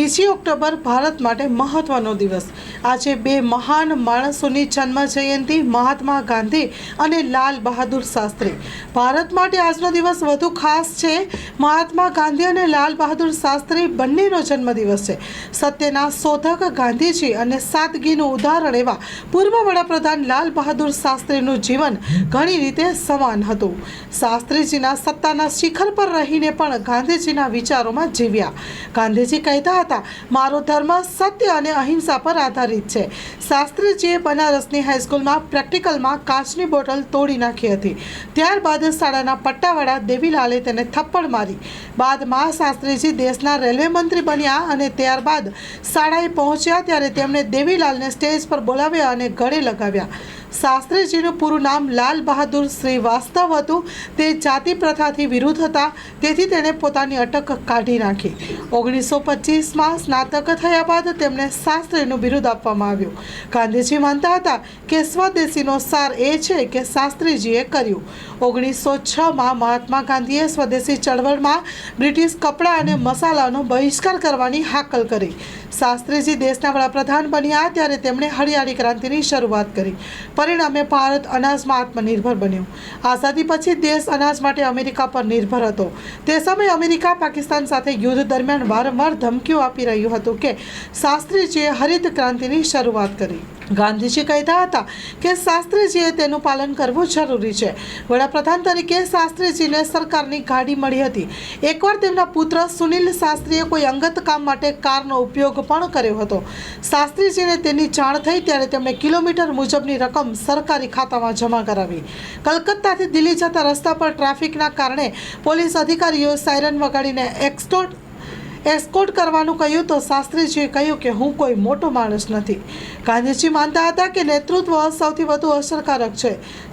બીજી ઓક્ટોબર ભારત માટે મહત્વનો દિવસ. આજે બે મહાન માણસોની જન્મ જયંતિ મહાત્મા ગાંધી અને લાલ બહાદુર શાસ્ત્રી. ભારત માટે આજનો દિવસ વધુ ખાસ છે. મહાત્મા ગાંધી અને લાલ બહાદુર શાસ્ત્રી બંનેનો જન્મદિવસ છે. સત્યના શોધક ગાંધીજી અને સાદગીનું ઉદાહરણ એવા પૂર્વ વડાપ્રધાન લાલ બહાદુર શાસ્ત્રીનું જીવન ઘણી રીતે સમાન હતું. શાસ્ત્રીજીના સત્તાના શિખર પર રહીને પણ ગાંધીજીના વિચારોમાં જીવ્યા. ગાંધીજી કહેતા હતા મારો ધર્મ સત્ય અને અહિંસા પર આધારિત છે. શાસ્ત્રીજીએ બનારસની હાઈસ્કૂલમાં પ્રેક્ટિકલમાં કાચની બોટલ તોડી નાખી હતી. ત્યારબાદ શાળાના પટ્ટાવાળા દેવીલાલે તેને થપ્પડ મારી. બાદમાં શાસ્ત્રીજી દેશના રેલવે મંત્રી બન્યા અને ત્યારબાદ શાળાએ પહોંચ્યા ત્યારે તેમણે દેવીલાલને સ્ટેજ પર બોલાવ્યા અને ગળે લગાવ્યા. શાસ્ત્રીજીનું પૂરું નામ લાલ બહાદુર શ્રીવાસ્તવ હતું. તે જાતિ પ્રથાથી વિરુદ્ધ હતા. તેથી તેણે પોતાની અટક કાઢી નાખી. ઓગણીસો પચીસમાં સ્નાતક થયા બાદ તેમને શાસ્ત્રીનું બિરુદ આપવામાં આવ્યું. ગાંધીજી માનતા હતા કે સ્વદેશીનો સાર એ છે કે શાસ્ત્રીજીએ કર્યું. ઓગણીસો છમાં મહાત્મા ગાંધીએ સ્વદેશી ચળવળમાં બ્રિટિશ કપડાં અને મસાલાનો બહિષ્કાર કરવાની હાકલ કરી. શાસ્ત્રીજી દેશના વડાપ્રધાન બન્યા ત્યારે તેમણે હરિયાળી ક્રાંતિની શરૂઆત કરી. પરિણામે ભારત અનાજમાં આત્મનિર્ભર બન્યું. આઝાદી પછી દેશ અનાજ માટે અમેરિકા પર નિર્ભર હતો. તે સમયે અમેરિકા પાકિસ્તાન સાથે યુદ્ધ દરમિયાન વારંવાર ધમકીઓ આપી રહ્યું હતું કે શાસ્ત્રીજીએ હરિત ક્રાંતિની શરૂઆત કરી. ગાંધીજી કહેતા હતા કે શાસ્ત્રીજીએ તેનું પાલન કરવું જરૂરી છે. વડાપ્રધાન તરીકે શાસ્ત્રીજીને સરકારની ગાડી મળી હતી. એકવાર તેમના પુત્ર સુનિલ શાસ્ત્રીએ કોઈ અંગત કામ માટે કારનો ઉપયોગ પણ કર્યો હતો. શાસ્ત્રીજીને તેની જાણ થઈ ત્યારે તેમણે કિલોમીટર મુજબની રકમ સરકારી ખાતામાં જમા કરાવી. કલકત્તાથી દિલ્હી જતા રસ્તા પર ટ્રાફિકના કારણે પોલીસ અધિકારીઓ સાયરન વગાડીને એક્સટોટ એસ્કોટ કરવાનું કહ્યું તો શાસ્ત્રીજીએ કહ્યું કે હું કોઈ મોટો માણસ નથી. ગાંધીજી માનતા હતા કે નેતૃત્વ સૌથી વધુ અસરકારક છે.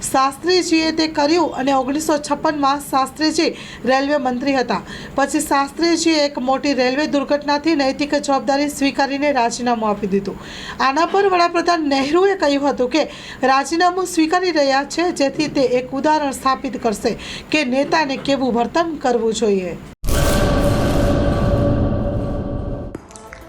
શાસ્ત્રીજીએ તે કર્યું અને ઓગણીસો છપ્પનમાં શાસ્ત્રીજી રેલવે મંત્રી હતા. પછી શાસ્ત્રીજીએ એક મોટી રેલવે દુર્ઘટનાથી નૈતિક જવાબદારી સ્વીકારીને રાજીનામું આપી દીધું. આના પર વડાપ્રધાન નહેરુએ કહ્યું હતું કે રાજીનામું સ્વીકારી રહ્યા છે જેથી તે એક ઉદાહરણ સ્થાપિત કરશે કે નેતાને કેવું વર્તન કરવું જોઈએ.